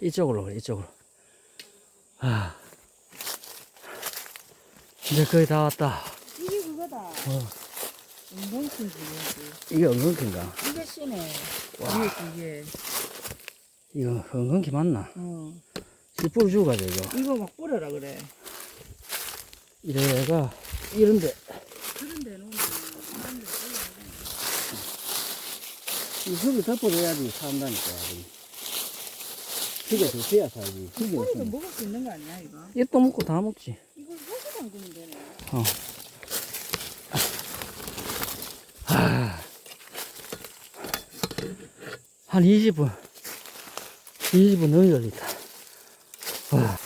이쪽으로 그래, 이쪽으로. 아. 이제 거의 다 왔다. 이게 그거다. 어. 운동신지 이게. 이게 엉겅퀴인가? 이게 씨네. 와. 이게 이게. 이거 엉겅퀴 맞나? 어. 씨 뿌리 주고 가자, 이거. 이거 막 뿌려라 그래. 이래가, 이런데, 그런 데 놓으면 사람들 이 흙을 덮어줘야지 산다니까. 흙에 덮어야 살지. 뿌리도 없으면. 먹을 수 있는 거 아니야 이거? 얘또 먹고 다 먹지. 이걸 해서 담그면 되네. 어. 아. 한 20분, 20분 넘게 걸리다. 와.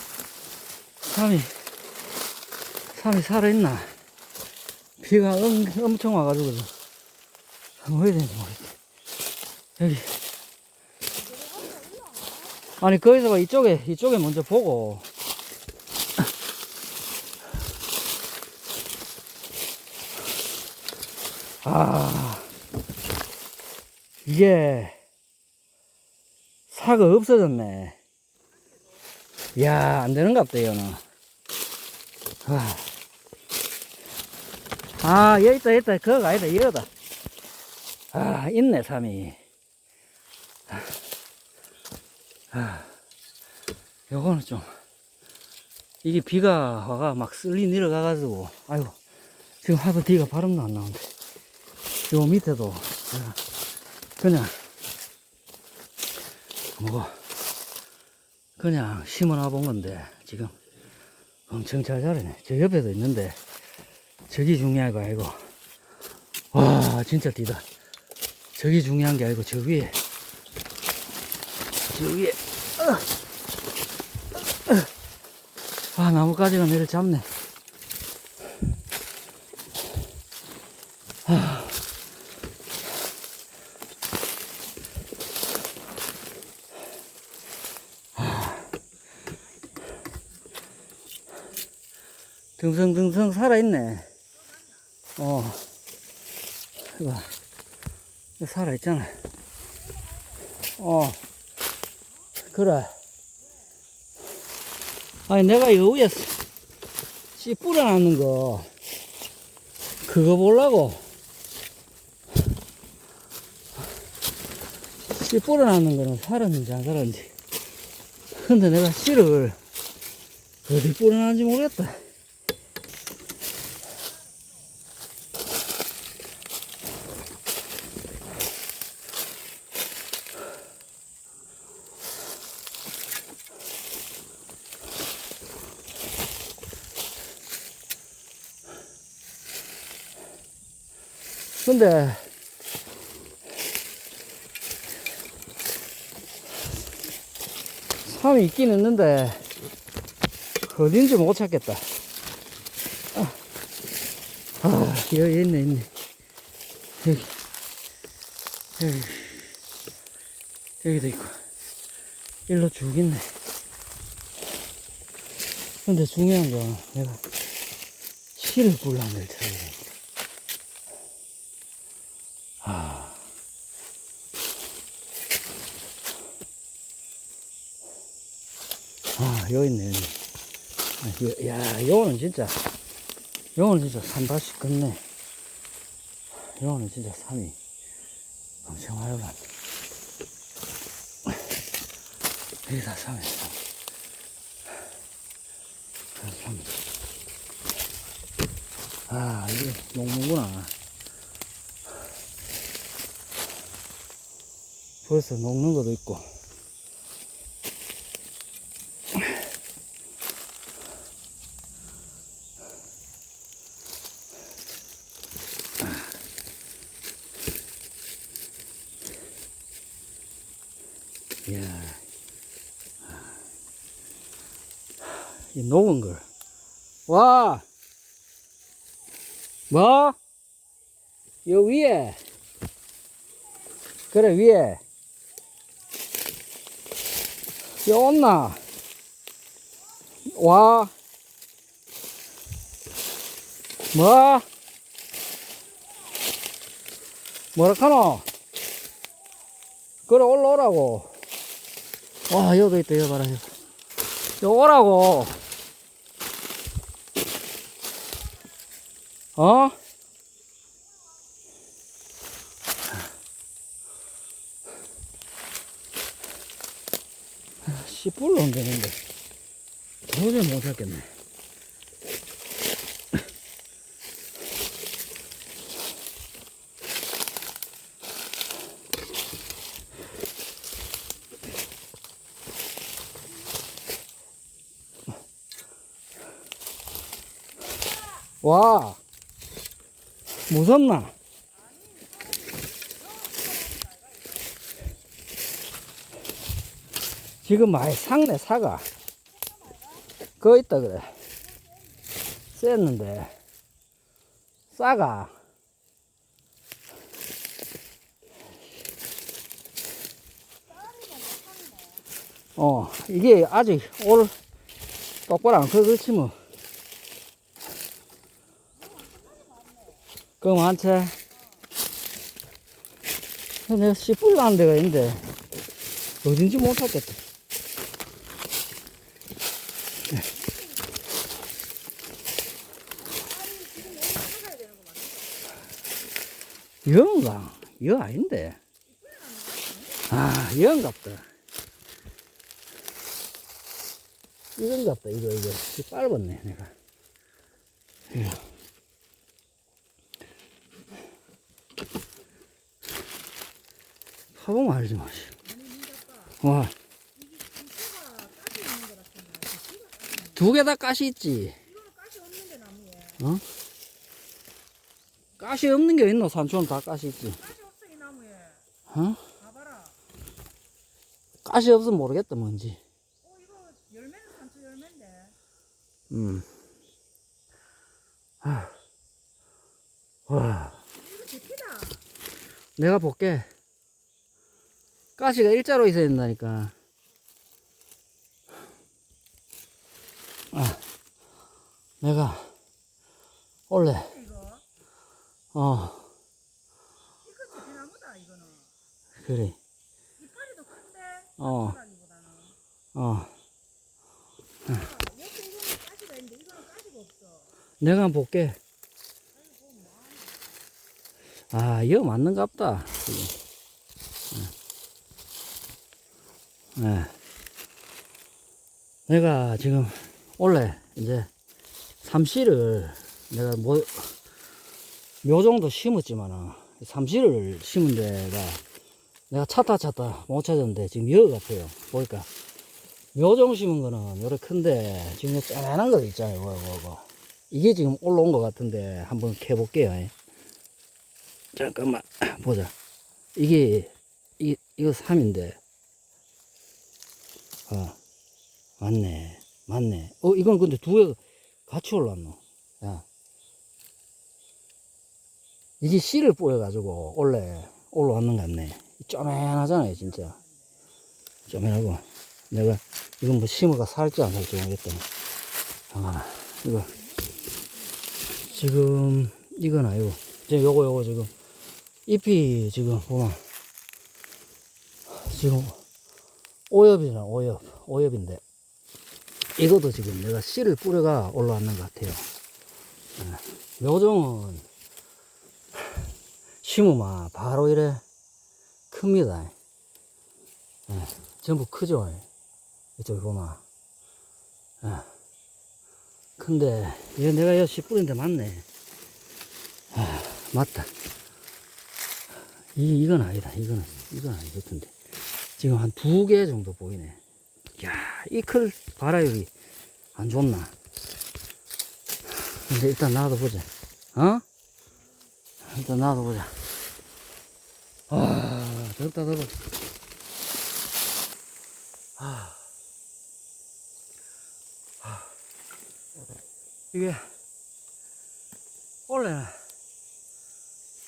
삼이, 삼이 살아있나? 비가 엄, 엄청 와가지고, 뭐 해야 되는지 모르겠다. 여기. 아니, 거기서 봐, 이쪽에, 이쪽에 먼저 보고, 아, 이게 사가 없어졌네. 이야, 안 되는갑다, 이거는. 아, 아, 여기 있다, 여기 있다. 그거 아니다, 이거다. 아, 있네, 삼이. 아, 요거는 좀, 이게 비가 와가 막 쓸리 내려가가지고, 아이고, 지금 하도 뒤가 바람도 안 나오는데. 요 밑에도 그냥, 그냥 뭐 그냥 심어놔 본 건데 지금 엄청 잘 자라네 저 옆에도 있는데 저기 중요한 거 아니고 와 진짜 뛰다 저기 중요한 게 아니고 저 위에 저 위에 어. 아 나뭇가지가 내려 잡네 듬성듬성 살아있네. 어. 이거 살아있잖아. 어. 그래. 아니, 내가 위에 씨 뿌려놨는 거, 그거 보려고. 씨 뿌려놨는 거는 살았는지 안 살았는지. 근데 내가 씨를 어디 뿌려놨는지 모르겠다. 근데 삼이 있긴 있는데 어딘지 못 찾겠다. 아, 아 여기 있네 있네 여기 여기 여기도 있고 일로 쭉 있네. 근데 중요한 건 내가 실을 굴란을 쳐야 돼. 여기 있네, 여기. 아, 여- 야, 요거는 진짜, 요거는 진짜 산밭이 끝네. 요거는 진짜 산이 엄청 하여간. 여기 다 산이야, 산. 다 산. 아, 이게 녹는구나. 벌써 녹는 것도 있고. 녹은 걸. 와! 뭐? 요 위에. 그래, 위에. 여 온나? 와. 뭐? 뭐라 카노? 그래, 올라오라고. 와, 여기 있다, 여기 봐라, 여기. 여기 오라고. 어? 씨, 불로 옮기는데. 도저히 못 찾겠네. 와, 무섭나? 지금 많이 삭네, 사가. 그거 있다, 그래. 쎘는데. 싸가. 어, 이게 아직 올 똑바로 안 커, 그렇지 뭐. 그럼 한 채. 내가 씨뿔 나는 데가 있는데, 어딘지 못 찾겠다. 영가? 여 아닌데. 아, 영갑다. 이건갑다, 이거. 이거 빨았네, 내가. 이거. 파보면 알지 마시. 와. 두 개 다 가시 있지. 어? 가시 없는 게 있노? 산촌 다 가시 있지. 어? 가시 없으면 모르겠다, 뭔지. 음. 아. 와. 내가 볼게. 가시가 일자로 있어야 된다니까. 아. 내가, 원래, 이거. 어, 이거 제키나무다 이거는. 그래. 이파리도 큰데. 어. 어. 없어. 내가 한번 볼게. 아, 이거 맞는갑다. 네. 내가 지금 원래 이제 삼씨를 내가 뭐, 묘정도 심었지만은 삼씨를 심은 데가 내가 찾다 찾다 못 찾았는데 지금 여기 같아요. 보니까 묘정 심은 거는 요렇게 큰데 지금 쪼만한 거 있잖아요. 이거, 이거, 이거. 이게 지금 올라온 것 같은데 한번 캐볼게요. 잠깐만 보자. 이게 이 이거 3인데. 어 맞네 맞네. 어 이건 근데 두 개 같이 올랐노. 야 이게 씨를 뿌려 가지고 원래 올라왔는 것 같네. 쪼맨하잖아요 진짜. 쪼맨하고 내가 이건 뭐 심어가 살지 안 살지 모르겠다. 잠깐만 이거 지금 이건 아니고 지금 요거 요거 지금 잎이 지금 보면 지금 오엽이잖아 오엽 오엽인데 이것도 지금 내가 씨를 뿌려가 올라왔는 것 같아요 예. 묘종은 심으면 바로 이래 큽니다 예. 전부 크죠 이쪽에 보면 예. 근데 이거 내가 여씨 뿌린 데 맞네 아, 맞다 이, 이건 아니다 이거는 이건 아니 같은데 지금 한 두 개 정도 보이네 야 이 클 봐라 여기 안 좋나? 근데 일단 놔둬보자. 어? 일단 놔둬보자. 아 덥다 더워 아. 이게 원래는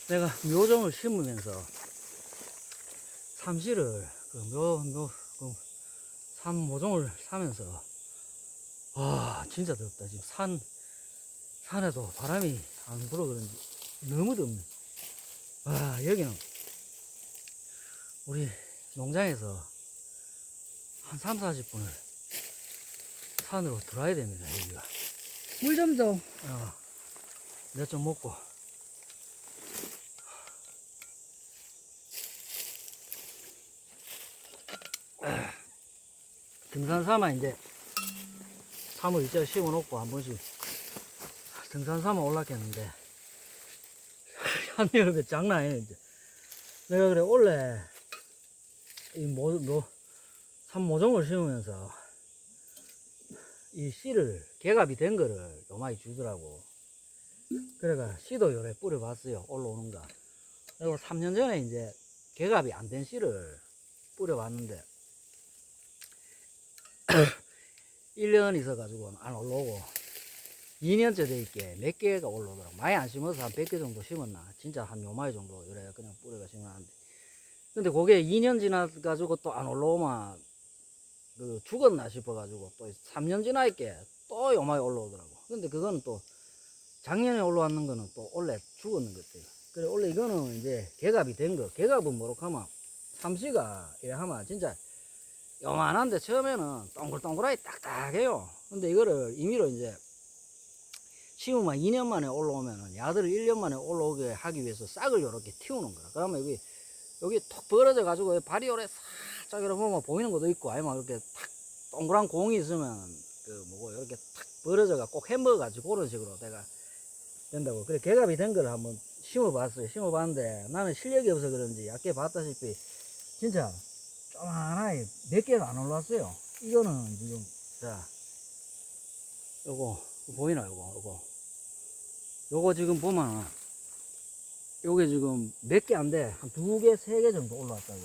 내가 묘종을 심으면서 삼시를 그 묘, 묘, 그 삼모종을 사면서 와 진짜 덥다 지금 산 산에도 바람이 안 불어 그런지 너무 덥네 와 여기는 우리 농장에서 한 3, 40분을 산으로 들어야 됩니다, 여기가. 물 좀 줘. 어, 몇좀 먹고. 아, 등산 삼아 이제 삼을 이제 심어 놓고 한 번씩 등산 삼아 올랐겠는데 한여름에 장난 아니네 이제 내가 그래 원래 이모뭐 삼모종을 심으면서 이 씨를 개갑이 된 거를 요마이 주더라고. 그래가 씨도 요래 뿌려봤어요. 올라오는가. 그리고 3년 전에 이제 개갑이 안 된 씨를 뿌려봤는데 1년 있어가지고 안 올라오고 2년째 돼 있게 몇 개가 올라오더라고. 많이 안 심어서 한 100개 정도 심었나. 진짜 한 요마이 정도 요래 그냥 뿌려가 심었는데. 근데 그게 2년 지나가지고 또 안 올라오면 그 죽었나 싶어가지고 또 3년 지나 있게 또 요마이 올라오더라고. 근데 그거는 또 작년에 올라왔는 거는 또 원래 죽었는 것들. 그래 원래 이거는 이제 개갑이 된 거. 개갑은 뭐로 하면 삼시가 이래 하면 진짜 요만한데 처음에는 동글동글하게 딱딱해요. 근데 이거를 임의로 이제 심으면 2년 만에 올라오면은 야들을 1년 만에 올라오게 하기 위해서 싹을 요렇게 틔우는 거야. 그러면 여기 여기 톡 벌어져 가지고 발이 요래 살짝 이렇게 보면 보이는 것도 있고 아니면 이렇게 탁 동그란 공이 있으면 그 뭐고 이렇게 탁 벌어져 갖고 꼭 햄버거 가지고 그런 식으로 내가 된다고 그래 개갑이 된 거를 한번 심어봤어요 심어봤는데 나는 실력이 없어 그런지 아까 봤다시피 진짜 조만하게 몇 개가 안 올랐어요 이거는 지금 자 요거 보이나 요거 요거 요거 지금 보면 요게 지금 몇 개 안 돼. 한 두 개, 세 개 정도 올라왔다고.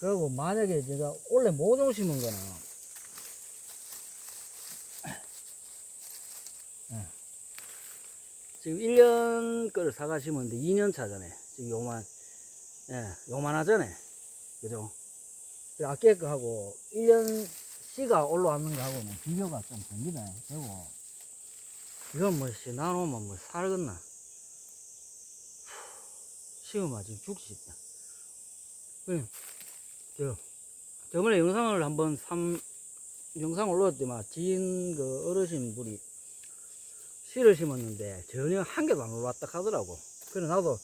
그리고 만약에 제가 원래 모종 심은 거는 예. 지금 1년 거를 사가 심었는데 2년 차잖아요. 지금 요만, 예, 요만하잖아요. 그죠? 그 아까 거하고 1년 씨가 올라왔는 거하고는 비교가 좀 됩니다. 되고, 이건 뭐, 씨, 나놓으면 뭐, 살겠나? 시험아 지금 죽지 싶다. 그, 저, 저번에 영상을 한번 삼, 영상 올라올 때 막 지인 그 어르신 분이 씨를 심었는데 전혀 한 개도 안 올라왔다 하더라고. 그래 나도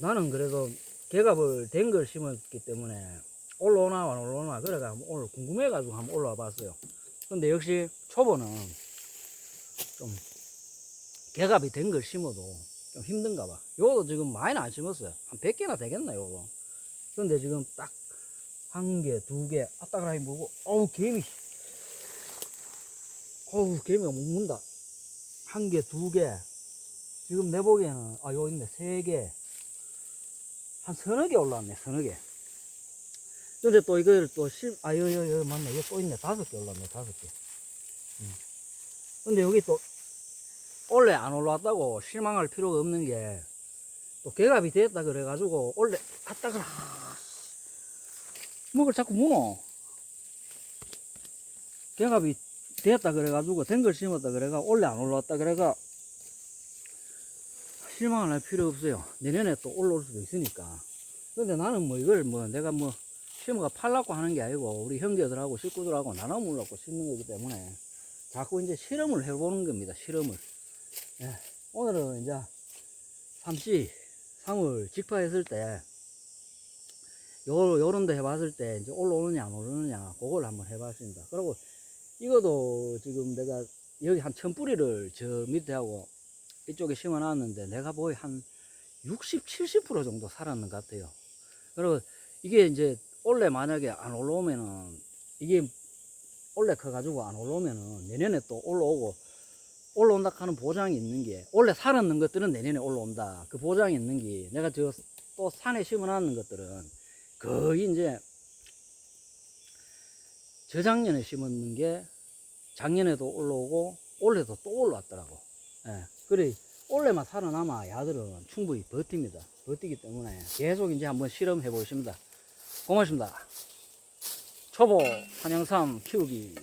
나는 그래도 개갑을 된 걸 심었기 때문에 올라오나 안 올라오나 그래가 오늘 궁금해가지고 한번 올라와 봤어요. 근데 역시 초보는 좀 개갑이 된 걸 심어도 좀 힘든가 봐. 요것도 지금 많이는 안 심었어요. 한 100개나 되겠나, 요거. 근데 지금 딱 한 개, 두 개, 아따그라이 보고, 어우, 개미. 어우, 개미가 먹는다. 한 개, 두 개. 지금 내 보기에는, 아, 요 있네, 세 개. 한 서너 개 올라왔네, 서너 개. 근데 또 이걸 또 실, 아, 여, 여, 여, 맞네. 여기 또 있네. 다섯 개 올라왔네, 다섯 개. 음. 근데 여기 또 원래 안 올라왔다고 실망할 필요가 없는 게 또 개갑이 됐다 그래가지고 원래 갔다 그라 뭐를 자꾸 무노 개갑이 됐다 그래가지고 된걸 심었다 그래가 원래 안 올라왔다 그래가 실망을 할 필요 없어요. 내년에 또 올라올 수도 있으니까. 근데 나는 뭐 이걸 뭐 내가 뭐 심어가 팔라고 하는 게 아니고 우리 형제들하고 식구들하고 나눠 먹으려고 심는 거기 때문에 자꾸 이제 실험을 해보는 겁니다 실험을. 예, 오늘은 이제 삼시 상을 직파했을 때 요, 요런 데 해봤을 때 이제 올라오느냐 안 오르느냐 그걸 한번 해봤습니다. 그리고 이것도 지금 내가 여기 한 천 뿌리를 저 밑에 하고 이쪽에 심어 놨는데 내가 보기 한 60, 70% 정도 살았는 것 같아요. 그리고 이게 이제 원래 만약에 안 올라오면은 이게 원래 커가지고 안 올라오면은 내년에 또 올라오고 올라온다 하는 보장이 있는 게 원래 살았는 것들은 내년에 올라온다. 그 보장이 있는 게 내가 저 또 산에 심어놨는 것들은 거의 이제 저작년에 심었는 게 작년에도 올라오고 올해도 또 올라왔더라고. 예 그래 올해만 살아남아 야들은 충분히 버팁니다. 버티기 때문에 계속 이제 한번 실험해 보겠습니다 고맙습니다. 초보 한양삼 키우기